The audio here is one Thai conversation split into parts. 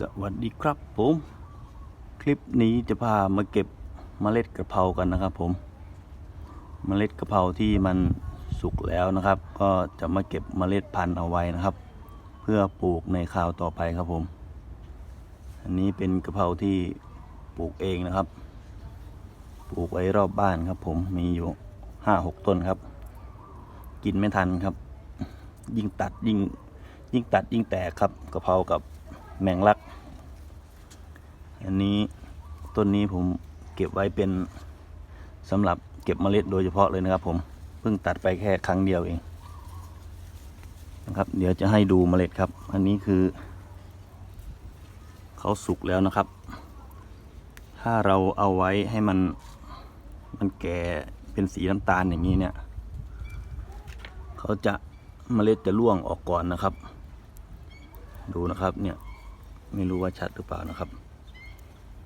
สวัสดีครับผม คลิปนี้จะพามาเก็บเมล็ดกระเพรากันนะครับผมเมล็ดกระเพราที่มันสุกแล้วนะครับ ก็จะมาเก็บเมล็ดพันธุ์เอาไว้นะครับ เพื่อปลูกในคราวต่อไปครับผม อันนี้เป็นกระเพราที่ปลูกเองนะครับ ปลูกไว้รอบบ้านครับ ผมมีอยู่ห้าหกต้นครับ กินไม่ทันครับ ยิ่งตัดยิ่งยิ่งตัดยิ่งแตกครับกระเพรากับ แมงลัก อันนี้ต้นนี้ผมเก็บไว้เป็นสำหรับเก็บเมล็ดโดยเฉพาะเลยนะครับ ผมเพิ่งตัดไปแค่ครั้งเดียวเองนะครับ เดี๋ยวจะให้ดูเมล็ดครับ อันนี้คือ เขาสุกแล้วนะครับ ถ้าเราเอาไว้ให้มันมันแก่เป็นสีน้ำตาลอย่างนี้เนี่ยเขาจะเมล็ดจะร่วงออกก่อนนะครับ ดูนะครับเนี่ย ไม่รู้ว่าชัดหรือเปล่านะครับ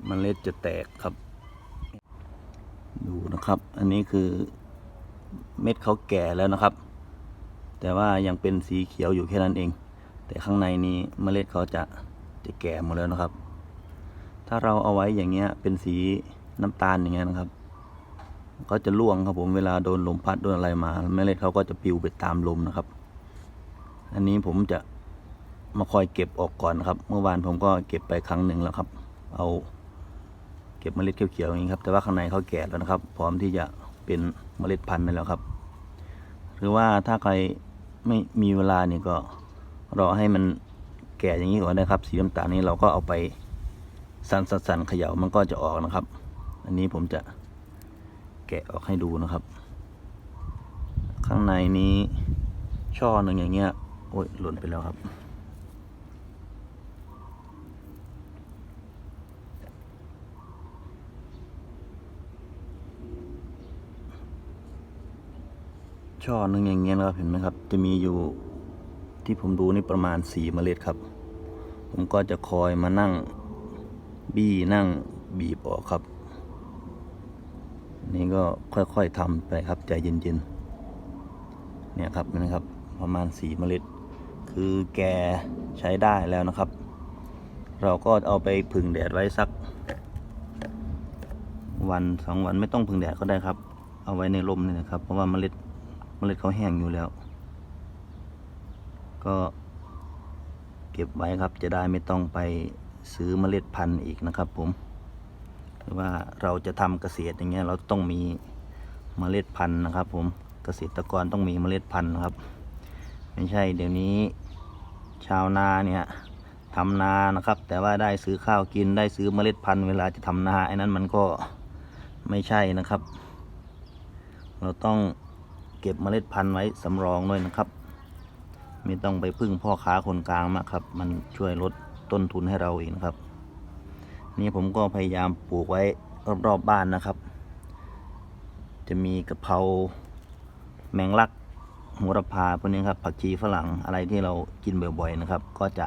เมล็ดจะแตกครับ ดูนะครับ อันนี้คือเม็ดเขาแก่แล้วนะครับ แต่ว่ายังเป็นสีเขียวอยู่แค่นั้นเอง แต่ข้างในนี้เมล็ดเขาจะจะแก่หมดแล้วนะครับ ถ้าเราเอาไว้อย่างเงี้ยเป็นสีน้ำตาลอย่างเงี้ยนะครับ ก็จะร่วงครับผมเวลาโดนลมพัดโดนอะไรมาเมล็ดเขาก็จะปลิวไปตามลมนะครับ อันนี้ผมจะ มาคอยเก็บออกก่อนนะครับ เมื่อวานผมก็เก็บไปครั้งหนึ่งแล้วครับ เอาเก็บเมล็ดเขียวๆอย่างนี้ครับ แต่ว่าข้างในเขาแก่แล้วนะครับ พร้อมที่จะเป็นเมล็ดพันธุ์ไปแล้วครับ หรือว่าถ้าใครไม่มีเวลาเนี่ยก็รอให้มันแก่อย่างนี้ก่อนนะครับ สีน้ำตาลนี้เราก็เอาไปสั่นๆๆเขย่ามันก็จะออกนะครับ อันนี้ผมจะแกะออกให้ดูนะครับ ข้างในนี้ช่อหนึ่งอย่างเงี้ยโอ้ยหล่นไปแล้วครับ ช่อหนึ่งอย่างเงี้ยนะครับเห็นไหมครับ จะมีอยู่ที่ผมดูนี่ประมาณสี่เมล็ดครับ ผมก็จะคอยมานั่งบี้นั่งบีบออกครับ นี่ก็ค่อยๆทำไปครับใจเย็นๆเนี่ยครับนะครับ ประมาณสี่เมล็ด คือแกใช้ได้แล้วนะครับ เราก็เอาไปผึ่งแดดไว้สัก วันสองวันไม่ต้องผึ่งแดดก็ได้ครับ เอาไว้ในร่มนี่นะครับ เพราะว่าเมล็ด เมล็ดเขาแห้งอยู่แล้ว ก็เก็บไว้ครับจะได้ไม่ต้องไปซื้อเมล็ดพันธุ์อีกนะครับ ผมหรือว่าเราจะทำเกษตรอย่างเงี้ยเราต้องมีเมล็ดพันธุ์นะครับ ผมเกษตรกรต้องมีเมล็ดพันธุ์นะครับ ไม่ใช่เดี๋ยวนี้ชาวนาเนี่ยทำนานะครับ แต่ว่าได้ซื้อข้าวกินได้ซื้อเมล็ดพันธุ์เวลาจะทำนาไอ้นั้นมันก็ไม่ใช่นะครับ เราต้อง เก็บเมล็ดพันธุ์ไว้สำรองด้วยนะครับ ไม่ต้องไปพึ่งพ่อค้าคนกลางมากครับ มันช่วยลดต้นทุนให้เราเองนะครับ นี่ผมก็พยายามปลูกไว้รอบๆบบ้านนะครับ จะมีกะเพราแมงลักโหระพาพวกนี้ครับผักชีฝรั่งอะไรที่เรากินบ่อยๆนะครับ ก็จะ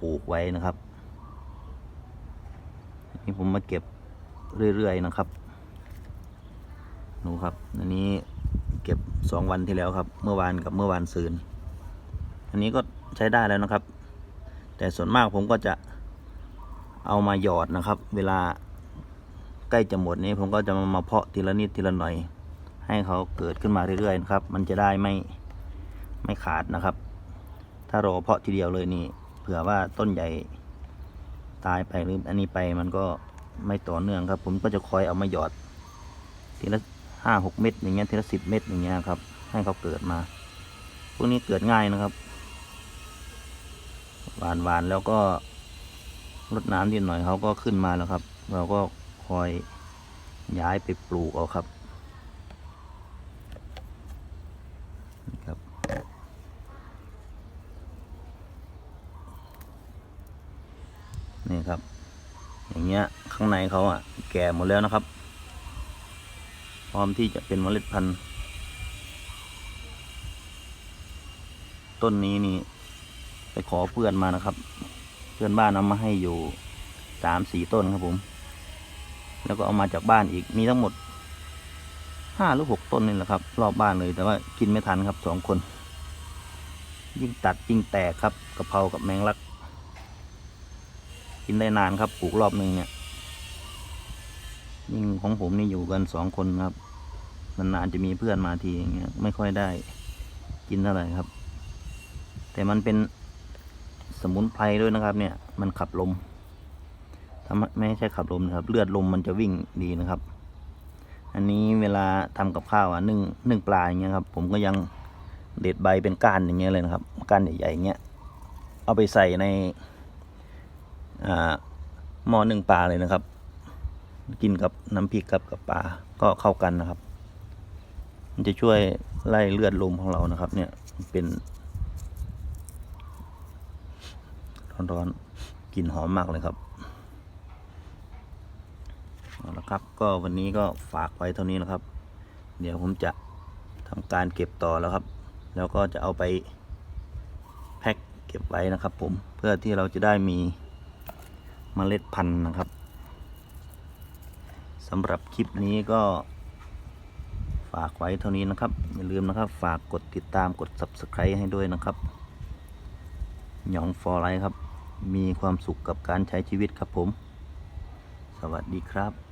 ปลูกไว้นะครับนี่ผมมาเก็บเรื่อยๆนะครับดูครับอันนี้ ก็บสองวันที่แล้วครับ เมื่อวานกับเมื่อวานซืน อันนี้ก็ใช้ได้แล้วนะครับ แต่ส่วนมากผมก็จะเอามาหยอดนะครับ เวลาใกล้จะหมดนี้ผมก็จะมามาเพาะทีละนิดทีละหน่อย ให้เขาเกิดขึ้นมาเรื่อยๆนะครับ มันจะได้ไม่ไม่ขาดนะครับ ถ้ารอเพาะทีเดียวเลยนี่ เผื่อว่าต้นใหญ่ตายไปหรืออันนี้ไปมันก็ไม่ต่อเนื่องครับ ผมก็จะคอยเอามาหยอดทีละ ห้าหกเม็ดอย่างเงี้ยทีละสิบเม็ดอย่างเงี้ยครับ ให้เขาเกิดมา พวกนี้เกิดง่ายนะครับ หวานหวานแล้วก็รดน้ำนิดหน่อยเขาก็ขึ้นมาแล้วครับ เราก็คอยย้ายไปปลูกเอาครับนี่ครับ นี่ครับ อย่างเงี้ยข้างในเขาอะ แก่หมดแล้วนะครับ พร้อมที่จะเป็นเมล็ดพันธุ์ ต้นนี้นี่ ไปขอเพื่อนมานะครับ เพื่อนบ้านเอามาให้อยู่สามสี่ต้นครับผม แล้วก็เอามาจากบ้านอีกมีทั้งหมดห้าหรือหกต้นนี่แหละครับ รอบบ้านเลยแต่ว่ากินไม่ทันครับสองคน ยิ่งตัดยิ่งแตกครับกะเพรากับแมงลัก กินได้นานครับปลูกรอบหนึ่งเนี่ย ยิ่งของผมนี่อยู่กันสองคนครับนานๆจะมีเพื่อนมาทีอย่างเงี้ยไม่ค่อยได้กินเท่าไหร่ครับ แต่มันเป็นสมุนไพรด้วยนะครับ เนี่ย มันขับลมทำไม่ใช่ขับลมนะครับ เลือดลมมันจะวิ่งดีนะครับ อันนี้เวลาทำกับข้าวอะนึ่งนึ่งปลาอย่างเงี้ยครับ ผมก็ยังเด็ดใบเป็นก้านอย่างเงี้ยเลยนะครับก้านใหญ่ๆอย่างเงี้ยเอาไปใส่ในอ่าหม้อนึ่งปลาเลยนะครับ กินกับน้ำพริกกับกับปลาก็เข้ากันนะครับ มันจะช่วยไล่เลือดลมของเรานะครับ เนี่ยเป็นร้อนๆกลิ่นหอมมากเลยครับเอาละครับก็วันนี้ก็ฝากไว้เท่านี้นะครับ เดี๋ยวผมจะทำการเก็บต่อแล้วครับ แล้วก็จะเอาไปแพ็คเก็บไว้นะครับ ผมเพื่อที่เราจะได้มีเมล็ดพันธุ์นะครับ สำหรับคลิปนี้ก็ฝากไว้เท่านี้นะครับ อย่าลืมนะครับ ฝากกดติดตามกด subscribe ให้ด้วยนะครับ หยองฟอร์ไลท์ครับ มีความสุขกับการใช้ชีวิตครับผม สวัสดีครับ